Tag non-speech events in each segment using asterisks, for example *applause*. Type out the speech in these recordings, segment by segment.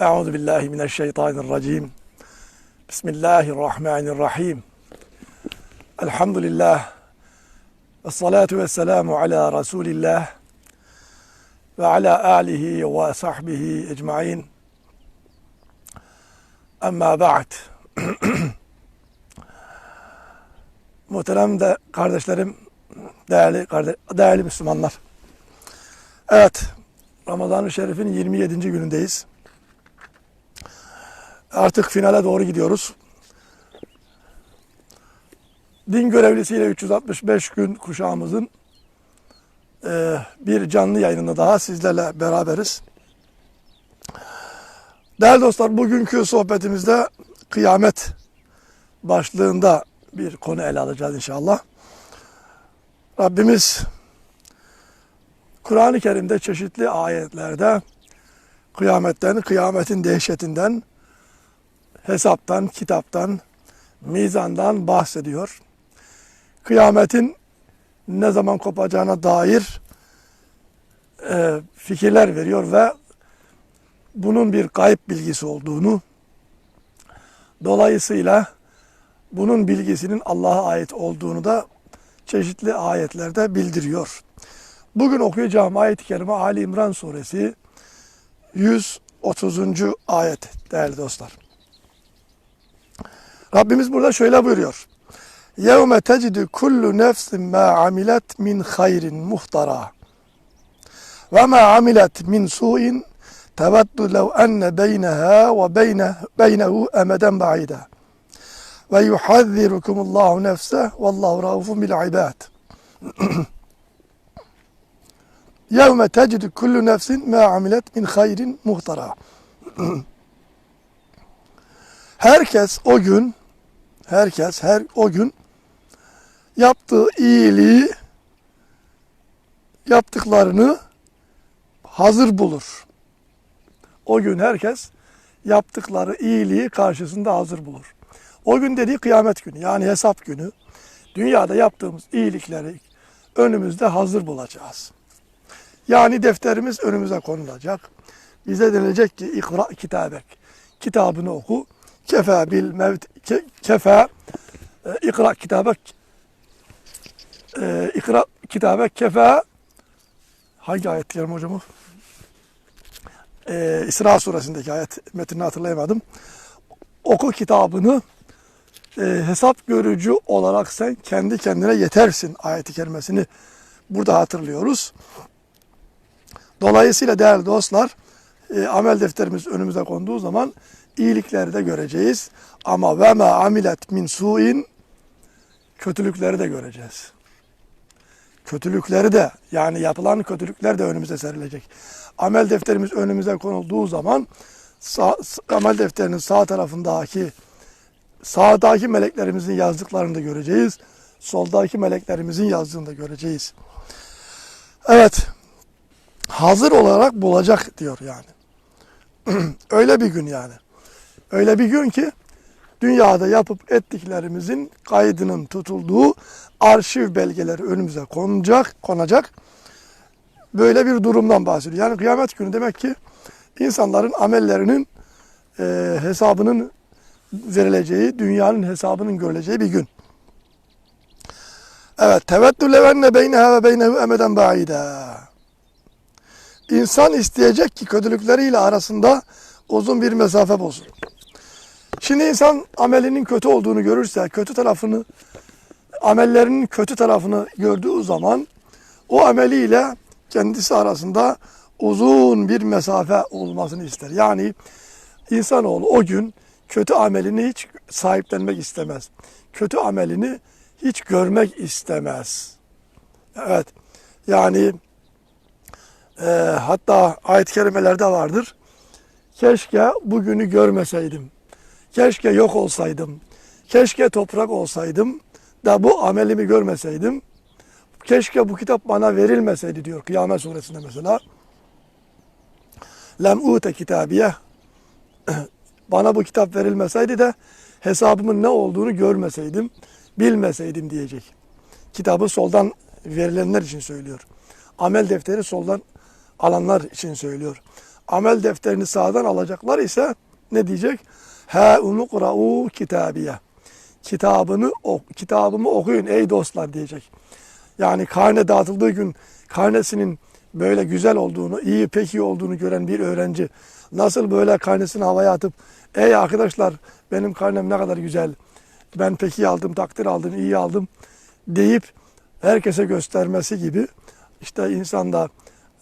Euzu billahi mineşşeytanirracim. Bismillahirrahmanirrahim. Elhamdülillah. Ve salatu ve selamu ala Resulillah ve ala alihi ve sahbihi ecmain. Amma ba'd. *clears throat* Muhterem de kardeşlerim, değerli kardeş, değerli Müslümanlar. Evet, Ramazan-ı Şerif'in 27. günündeyiz. Artık finale doğru gidiyoruz. Din görevlisiyle 365 gün kuşağımızın e, bir canlı yayınında daha sizlerle beraberiz. Değerli dostlar bugünkü sohbetimizde kıyamet başlığında bir konu ele alacağız inşallah. Rabbimiz Kur'an-ı Kerim'de çeşitli ayetlerde kıyametten, kıyametin dehşetinden, hesaptan, kitaptan, mizandan bahsediyor. Kıyametin ne zaman kopacağına dair e, fikirler veriyor ve bunun bir kayıp bilgisi olduğunu, dolayısıyla bunun bilgisinin Allah'a ait olduğunu da çeşitli ayetlerde bildiriyor. Bugün okuyacağım ayet-i kerime Ali İmran suresi 130. ayet değerli dostlar. Rabbimiz burada şöyle buyuruyor. يَوْمَ تَجِدُ كُلُّ نَفْسٍ مَا عَمِلَتْ مِنْ خَيْرٍ مُحْضَرًا وَمَا عَمِلَتْ مِنْ سُوءٍ تَوَدُّ لَوْ أَنَّ بَيْنَهَا وَبَيْنَهُ بَيْنَهُ أَمَدًا بَعِيدًا وَيُحَذِّرُكُمُ اللّٰهُ نَفْسَهُ وَاللّٰهُ رَؤُوفٌ بِالْعِبَادِ يَوْمَ تَجِدُ كُلُّ نَفْسٍ مَا عَمِلَتْ مِنْ خَيْرٍ مُحْضَرًا Herkes o gün, herkes her o gün yaptığı iyiliği, yaptıklarını hazır bulur. O gün herkes yaptıkları iyiliği karşısında hazır bulur. O gün dediği kıyamet günü yani hesap günü. Dünyada yaptığımız iyilikleri önümüzde hazır bulacağız. Yani defterimiz önümüze konulacak. Bize denilecek ki ikra kitabek. Kitabını oku. Kefe bil mevt ke, kefe e, ikra kitabek e, ikra kitabek kefe hangi ayet diyelim hocam o? E, İsra suresindeki ayet metnini hatırlayamadım. Oku kitabını e, hesap görücü olarak sen kendi kendine yetersin ayeti kerimesini burada hatırlıyoruz. Dolayısıyla değerli dostlar e, amel defterimiz önümüze konduğu zaman iyilikleri de göreceğiz. Ama ve ma amilet min suin kötülükleri de göreceğiz. Kötülükleri de yani yapılan kötülükler de önümüze serilecek. Amel defterimiz önümüze konulduğu zaman sağ, amel defterinin sağ tarafındaki sağdaki meleklerimizin yazdıklarını da göreceğiz. Soldaki meleklerimizin yazdığını da göreceğiz. Evet. Hazır olarak bulacak diyor yani. *clears throat* Öyle bir gün yani. Öyle bir gün ki dünyada yapıp ettiklerimizin kaydının tutulduğu arşiv belgeleri önümüze konacak, konacak. Böyle bir durumdan bahsediyor. Yani kıyamet günü demek ki insanların amellerinin e, hesabının verileceği, dünyanın hesabının görüleceği bir gün. Evet, teveddü levenne beyneha ve beynehu emeden ba'ida. İnsan isteyecek ki kötülükleriyle arasında uzun bir mesafe bulsun. Şimdi insan amelinin kötü olduğunu görürse, kötü tarafını, amellerinin kötü tarafını gördüğü zaman o ameliyle kendisi arasında uzun bir mesafe olmasını ister. Yani insanoğlu o gün kötü amelini hiç sahiplenmek istemez. Kötü amelini hiç görmek istemez. Evet. Yani e, hatta ayet-i kerimelerde vardır. Keşke bugünü görmeseydim. Keşke yok olsaydım. Keşke toprak olsaydım da bu amelimi görmeseydim. Keşke bu kitap bana verilmeseydi diyor Kıyamet suresinde mesela. Lem ute kitabiye *clears throat* bana bu kitap verilmeseydi de hesabımın ne olduğunu görmeseydim, bilmeseydim diyecek. Kitabı soldan verilenler için söylüyor. Amel defteri soldan alanlar için söylüyor. amel defterini sağdan alacaklar ise ne diyecek? Ha umukra'u kitabiye. Kitabını, o, kitabımı okuyun ey dostlar diyecek. Yani karne dağıtıldığı gün karnesinin böyle güzel olduğunu, iyi pek iyi olduğunu gören bir öğrenci nasıl böyle karnesini havaya atıp ey arkadaşlar benim karnem ne kadar güzel, ben pek iyi aldım, takdir aldım, iyi aldım deyip herkese göstermesi gibi işte insan da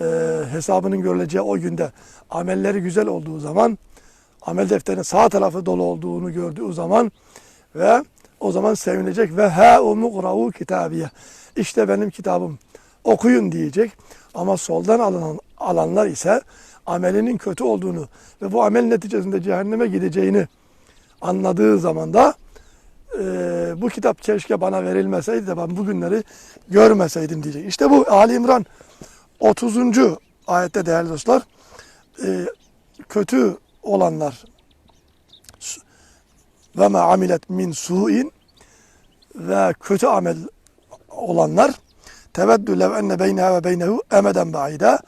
e, hesabının görüleceği o günde amelleri güzel olduğu zaman amel defterinin sağ tarafı dolu olduğunu gördüğü zaman ve o zaman sevinecek ve ha umukra'u kitabiye. İşte benim kitabım okuyun diyecek. Ama soldan alınan, alanlar ise amelinin kötü olduğunu ve bu amel neticesinde cehenneme gideceğini anladığı zaman da e, bu kitap keşke bana verilmeseydi de ben bugünleri görmeseydim diyecek. İşte bu Ali İmran 30. ayette değerli dostlar e, kötü olanlar ve ma amilet min su'in ve kötü amel olanlar teveddü lev enne beyneha ve beynehu emeden ba'ida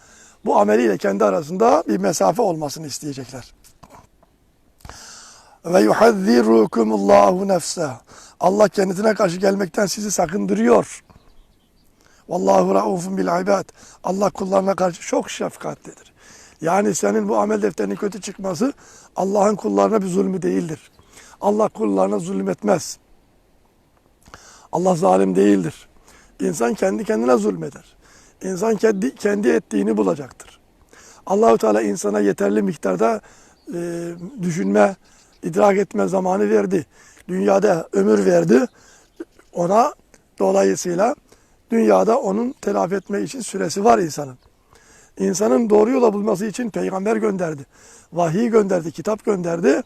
bu ameliyle kendi arasında bir mesafe olmasını isteyecekler. Ve yuhazzirukumullahu nefse. Allah kendisine karşı gelmekten sizi sakındırıyor. Vallahu raufun bil ibad. Allah kullarına karşı çok şefkatlidir. Yani senin bu amel defterinin kötü çıkması Allah'ın kullarına bir zulmü değildir. Allah kullarına zulmetmez. Allah zalim değildir. İnsan kendi kendine zulmeder. İnsan kendi, kendi ettiğini bulacaktır. Allahu Teala insana yeterli miktarda e, düşünme, idrak etme zamanı verdi. Dünyada ömür verdi. Ona dolayısıyla dünyada onun telafi etme için süresi var insanın. İnsanın doğru yola bulması için peygamber gönderdi. Vahiy gönderdi, kitap gönderdi.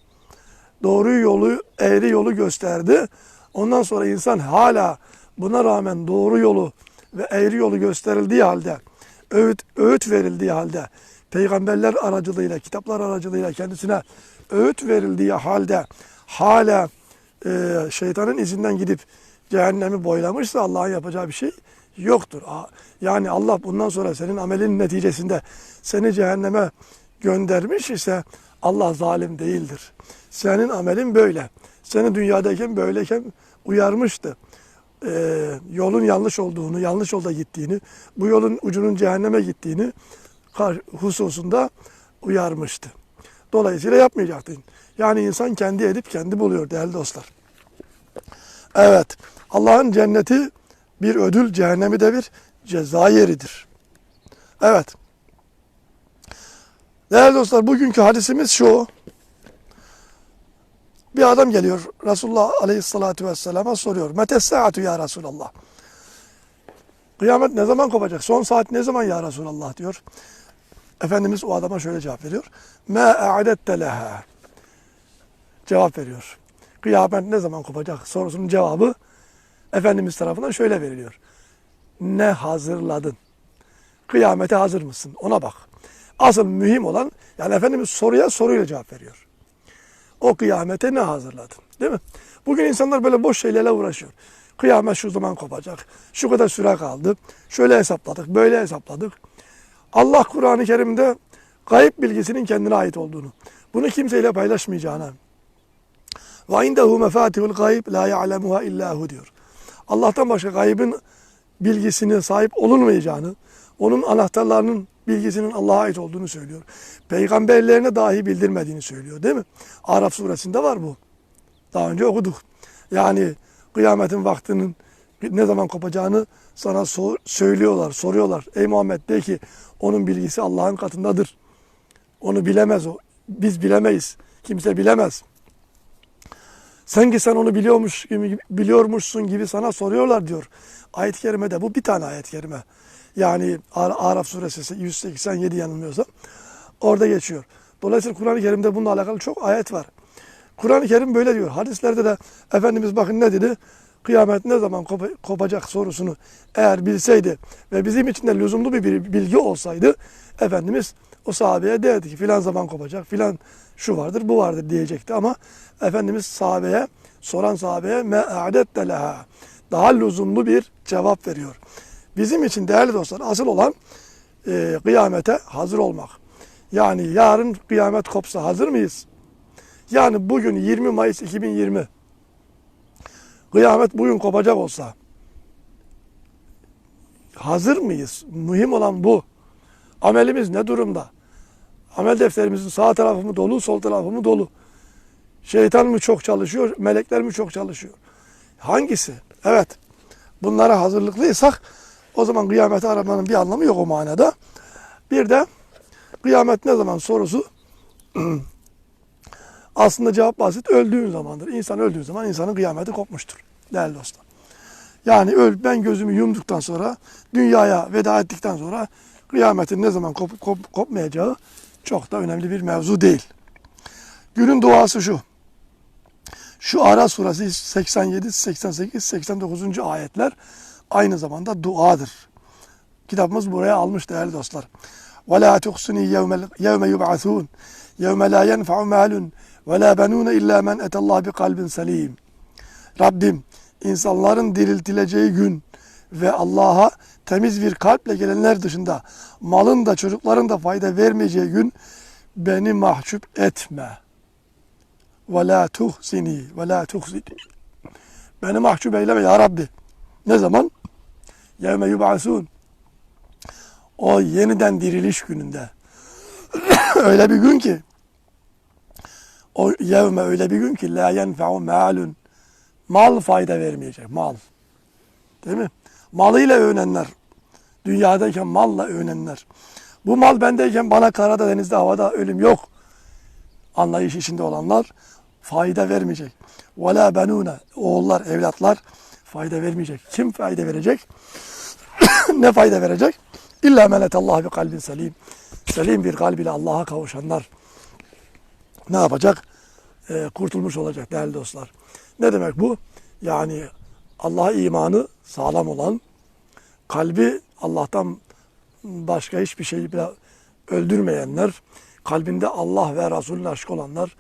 Doğru yolu, eğri yolu gösterdi. Ondan sonra insan hala buna rağmen doğru yolu ve eğri yolu gösterildiği halde, öğüt, öğüt verildiği halde, peygamberler aracılığıyla, kitaplar aracılığıyla kendisine öğüt verildiği halde hala e, şeytanın izinden gidip cehennemi boylamışsa Allah'ın yapacağı bir şey yoktur. Yani Allah bundan sonra senin amelin neticesinde seni cehenneme göndermiş ise Allah zalim değildir. Senin amelin böyle. Seni dünyadayken böyleyken uyarmıştı. Ee, yolun yanlış olduğunu, yanlış yolda gittiğini, bu yolun ucunun cehenneme gittiğini hususunda uyarmıştı. Dolayısıyla yapmayacaktın. Yani insan kendi edip kendi buluyor değerli dostlar. Evet, Allah'ın cenneti bir ödül, cehennemi de bir ceza yeridir. Evet. Değerli dostlar, bugünkü hadisimiz şu. Bir adam geliyor Resulullah Aleyhisselatü Vesselam'a soruyor. Mete saatu ya Resulallah. Kıyamet ne zaman kopacak? Son saat ne zaman ya Resulallah diyor. Efendimiz o adama şöyle cevap veriyor. Ma a'dette leha. Cevap veriyor. Kıyamet ne zaman kopacak sorusunun cevabı Efendimiz tarafından şöyle veriliyor. Ne hazırladın? Kıyamete hazır mısın? Ona bak. Asıl mühim olan yani Efendimiz soruya soruyla cevap veriyor. O kıyamete ne hazırladın? Değil mi? Bugün insanlar böyle boş şeylerle uğraşıyor. Kıyamet şu zaman kopacak. Şu kadar süre kaldı. Şöyle hesapladık, böyle hesapladık. Allah Kur'an-ı Kerim'de gayb bilgisinin kendine ait olduğunu, bunu kimseyle paylaşmayacağını, ve indehu mefatihul gayb la ya'lemuha illahu diyor. Allah'tan başka gaybın bilgisine sahip olunmayacağını, onun anahtarlarının bilgisinin Allah'a ait olduğunu söylüyor. Peygamberlerine dahi bildirmediğini söylüyor değil mi? Araf suresinde var bu. Daha önce okuduk. Yani kıyametin vaktinin ne zaman kopacağını sana sor, söylüyorlar, soruyorlar. Ey Muhammed de ki onun bilgisi Allah'ın katındadır. Onu bilemez o. Biz bilemeyiz. Kimse bilemez. Sanki sen onu biliyormuş gibi, biliyormuşsun gibi sana soruyorlar diyor. Ayet-i kerimede bu bir tane ayet-i kerime. Yani Araf suresi 187 yanılmıyorsam orada geçiyor. Dolayısıyla Kur'an-ı Kerim'de bununla alakalı çok ayet var. Kur'an-ı Kerim böyle diyor. Hadislerde de Efendimiz bakın ne dedi? Kıyamet ne zaman kop kopacak sorusunu eğer bilseydi ve bizim için de lüzumlu bir bilgi olsaydı Efendimiz o sahabeye derdi ki filan zaman kopacak, filan şu vardır, bu vardır diyecekti ama Efendimiz sahabeye, soran sahabeye me a'dette leha. Daha lüzumlu bir cevap veriyor. Bizim için değerli dostlar asıl olan e, kıyamete hazır olmak. Yani yarın kıyamet kopsa hazır mıyız? Yani bugün 20 Mayıs 2020 kıyamet bugün kopacak olsa hazır mıyız? Mühim olan bu. Amelimiz ne durumda? Amel defterimizin sağ tarafı mı dolu, sol tarafı mı dolu? Şeytan mı çok çalışıyor, melekler mi çok çalışıyor? Hangisi? Evet. Bunlara hazırlıklıysak o zaman kıyameti aramanın bir anlamı yok o manada. Bir de kıyamet ne zaman sorusu *clears throat* aslında cevap basit. Öldüğün zamandır. İnsan öldüğü zaman insanın kıyameti kopmuştur. Değerli dostlar. Yani öl, ben gözümü yumduktan sonra, dünyaya veda ettikten sonra kıyametin ne zaman kopup kop, kopmayacağı çok da önemli bir mevzu değil. Günün duası şu. Şu Ara suresi 87, 88, 89. ayetler aynı zamanda duadır. Kitabımız buraya almış değerli dostlar. وَلَا تُخْسُنِي يَوْمَ يُبْعَثُونَ يَوْمَ لَا يَنْفَعُ مَالٌ وَلَا بَنُونَ إِلَّا مَنْ اَتَى اللّٰهِ بِقَلْبٍ سَلِيمٍ Rabbim insanların diriltileceği gün ve Allah'a temiz bir kalple gelenler dışında malın da çocukların da fayda vermeyeceği gün beni mahcup etme. Ve la tuhzini ve la tuhzini. Beni mahcup eyleme ya Rabbi. Ne zaman? Yevme yub'asun. O yeniden diriliş gününde. *coughs* öyle bir gün ki o yevme öyle bir gün ki la yenfe'u malun. Mal fayda vermeyecek. Mal. Değil mi? malıyla övünenler, dünyadayken malla övünenler, bu mal bendeyken bana karada, denizde, havada ölüm yok anlayış içinde olanlar fayda vermeyecek. Vela benune, oğullar, evlatlar fayda vermeyecek. Kim fayda verecek? *coughs* ne fayda verecek? İlla menetallah bi kalbin selim. Selim bir kalb ile Allah'a kavuşanlar ne yapacak? Ee, kurtulmuş olacak değerli dostlar. Ne demek bu? Yani Allah'a imanı sağlam olan, kalbi Allah'tan başka hiçbir şeyi öldürmeyenler, kalbinde Allah ve Resulün aşkı olanlar,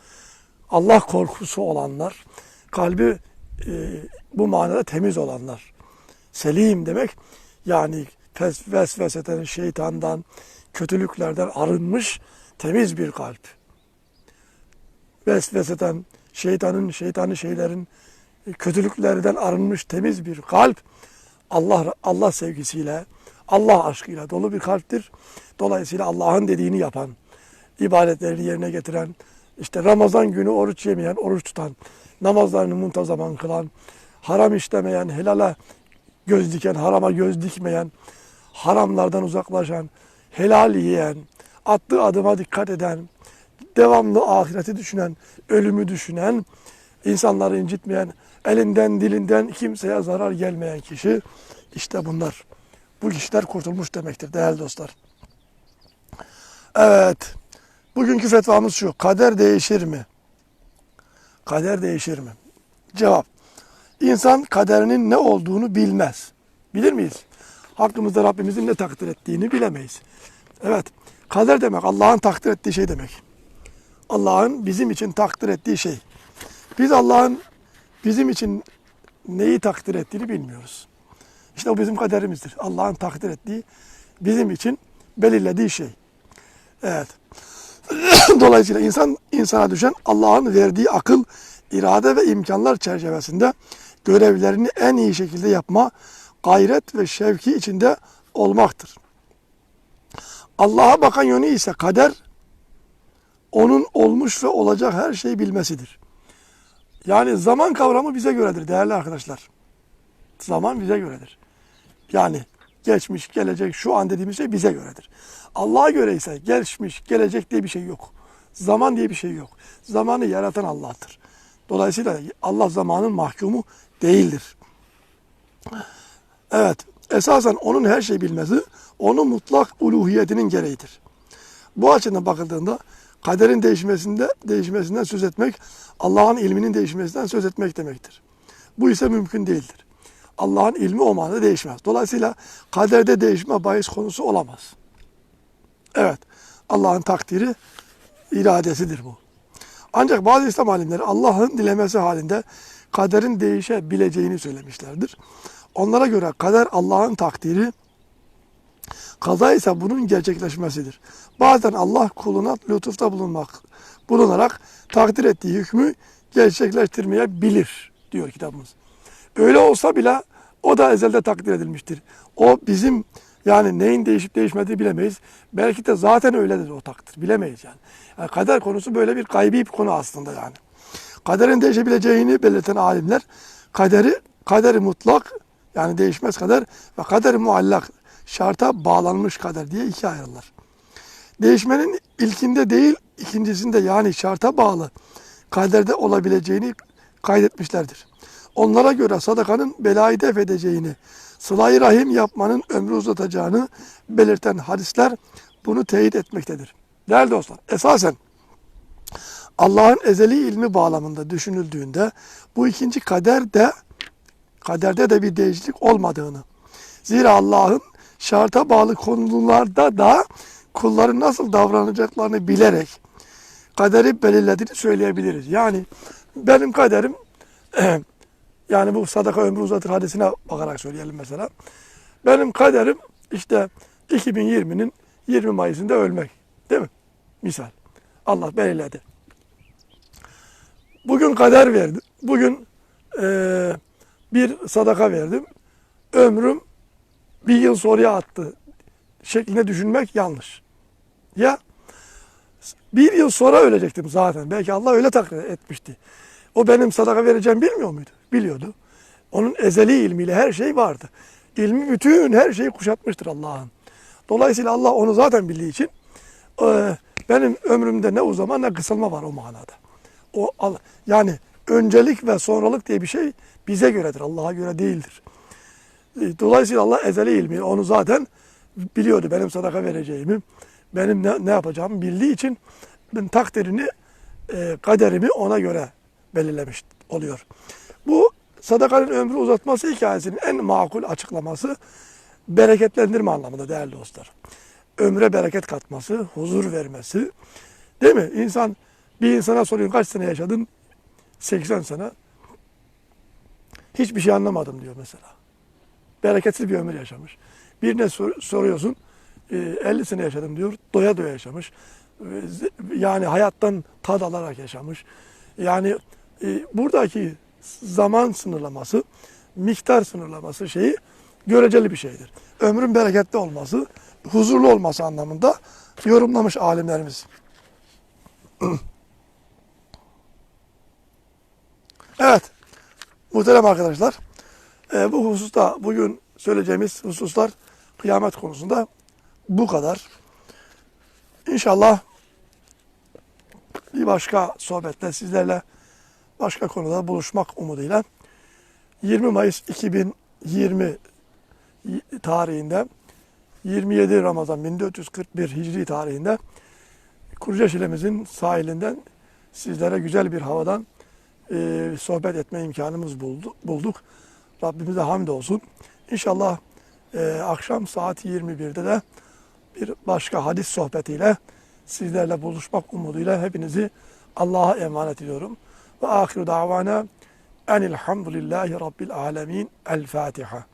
Allah korkusu olanlar, kalbi e, bu manada temiz olanlar. Selim demek yani vesveseden, şeytandan, kötülüklerden arınmış temiz bir kalp. Vesveseden, şeytanın, şeytani şeylerin, kötülüklerden arınmış temiz bir kalp Allah Allah sevgisiyle, Allah aşkıyla dolu bir kalptir. Dolayısıyla Allah'ın dediğini yapan, ibadetlerini yerine getiren, işte Ramazan günü oruç yemeyen, oruç tutan, namazlarını muntazaman kılan, haram işlemeyen, helala göz diken, harama göz dikmeyen, haramlardan uzaklaşan, helal yiyen, attığı adıma dikkat eden, devamlı ahireti düşünen, ölümü düşünen, insanları incitmeyen, elinden dilinden kimseye zarar gelmeyen kişi işte bunlar. Bu kişiler kurtulmuş demektir değerli dostlar. Evet. Bugünkü fetvamız şu. Kader değişir mi? Kader değişir mi? Cevap. İnsan kaderinin ne olduğunu bilmez. Bilir miyiz? Hakkımızda Rabbimizin ne takdir ettiğini bilemeyiz. Evet. Kader demek Allah'ın takdir ettiği şey demek. Allah'ın bizim için takdir ettiği şey. Biz Allah'ın bizim için neyi takdir ettiğini bilmiyoruz. İşte o bizim kaderimizdir. Allah'ın takdir ettiği bizim için belirlediği şey. Evet. *coughs* Dolayısıyla insan insana düşen Allah'ın verdiği akıl, irade ve imkanlar çerçevesinde görevlerini en iyi şekilde yapma, gayret ve şevki içinde olmaktır. Allah'a bakan yönü ise kader, onun olmuş ve olacak her şeyi bilmesidir. Yani zaman kavramı bize göredir değerli arkadaşlar. Zaman bize göredir. Yani geçmiş, gelecek, şu an dediğimiz şey bize göredir. Allah'a göre ise geçmiş, gelecek diye bir şey yok. Zaman diye bir şey yok. Zamanı yaratan Allah'tır. Dolayısıyla Allah zamanın mahkumu değildir. Evet, esasen onun her şeyi bilmesi, onun mutlak uluhiyetinin gereğidir. Bu açıdan bakıldığında kaderin değişmesinde değişmesinden söz etmek, Allah'ın ilminin değişmesinden söz etmek demektir. Bu ise mümkün değildir. Allah'ın ilmi o manada değişmez. Dolayısıyla kaderde değişme bahis konusu olamaz. Evet, Allah'ın takdiri, iradesidir bu. Ancak bazı İslam alimleri Allah'ın dilemesi halinde kaderin değişebileceğini söylemişlerdir. Onlara göre kader Allah'ın takdiri, Kaza ise bunun gerçekleşmesidir. Bazen Allah kuluna lütufta bulunmak, bulunarak takdir ettiği hükmü gerçekleştirmeyebilir diyor kitabımız. Öyle olsa bile o da ezelde takdir edilmiştir. O bizim yani neyin değişip değişmediğini bilemeyiz. Belki de zaten öyledir o takdir. Bilemeyiz yani. yani kader konusu böyle bir gaybi bir konu aslında yani. Kaderin değişebileceğini belirten alimler kaderi kaderi mutlak yani değişmez kader ve kaderi muallak şarta bağlanmış kader diye ikiye ayrılırlar. Değişmenin ilkinde değil ikincisinde yani şarta bağlı kaderde olabileceğini kaydetmişlerdir. Onlara göre sadakanın belayı def edeceğini, sıla rahim yapmanın ömrü uzatacağını belirten hadisler bunu teyit etmektedir. Değerli dostlar, esasen Allah'ın ezeli ilmi bağlamında düşünüldüğünde bu ikinci kader de kaderde de bir değişiklik olmadığını. Zira Allah'ın şarta bağlı konularda da kulların nasıl davranacaklarını bilerek kaderi belirlediğini söyleyebiliriz. Yani benim kaderim *clears throat* yani bu sadaka ömrü uzatır hadisine bakarak söyleyelim mesela. Benim kaderim işte 2020'nin 20 Mayıs'ında ölmek. Değil mi? Misal. Allah belirledi. Bugün kader verdi. Bugün eee, bir sadaka verdim. Ömrüm bir yıl sonraya attı şeklinde düşünmek yanlış. Ya bir yıl sonra ölecektim zaten. Belki Allah öyle takdir etmişti. O benim sadaka vereceğim bilmiyor muydu? Biliyordu. Onun ezeli ilmiyle her şey vardı. İlmi bütün her şeyi kuşatmıştır Allah'ın. Dolayısıyla Allah onu zaten bildiği için e, benim ömrümde ne uzama ne kısalma var o manada. O yani öncelik ve sonralık diye bir şey bize göredir. Allah'a göre değildir. Dolayısıyla Allah ezeli ilmi onu zaten biliyordu benim sadaka vereceğimi, benim ne, ne yapacağımı bildiği için ben takdirini, e, kaderimi ona göre belirlemiş oluyor. Bu sadakanın ömrü uzatması hikayesinin en makul açıklaması bereketlendirme anlamında değerli dostlar. Ömre bereket katması, huzur vermesi. Değil mi? İnsan bir insana soruyor kaç sene yaşadın? 80 sene. Hiçbir şey anlamadım diyor mesela. Bereketsiz bir ömür yaşamış. Birine sor- soruyorsun e, 50 sene yaşadım diyor. Doya doya yaşamış. Yani hayattan tad alarak yaşamış. Yani e, buradaki zaman sınırlaması, miktar sınırlaması şeyi göreceli bir şeydir. Ömrün bereketli olması, huzurlu olması anlamında yorumlamış alimlerimiz. *clears throat* Evet, muhterem arkadaşlar, e, bu hususta bugün söyleyeceğimiz hususlar kıyamet konusunda bu kadar. İnşallah bir başka sohbette sizlerle başka konuda buluşmak umuduyla 20 Mayıs 2020 tarihinde 27 Ramazan 1441 Hicri tarihinde Kurcaşile'mizin sahilinden sizlere güzel bir havadan e, sohbet etme imkanımız buldu, bulduk. Rabbimize hamdolsun. İnşallah e, akşam saat 21'de de bir başka hadis sohbetiyle sizlerle buluşmak umuduyla hepinizi Allah'a emanet ediyorum. Ve ahiru davana enilhamdülillahi rabbil alemin. El Fatiha.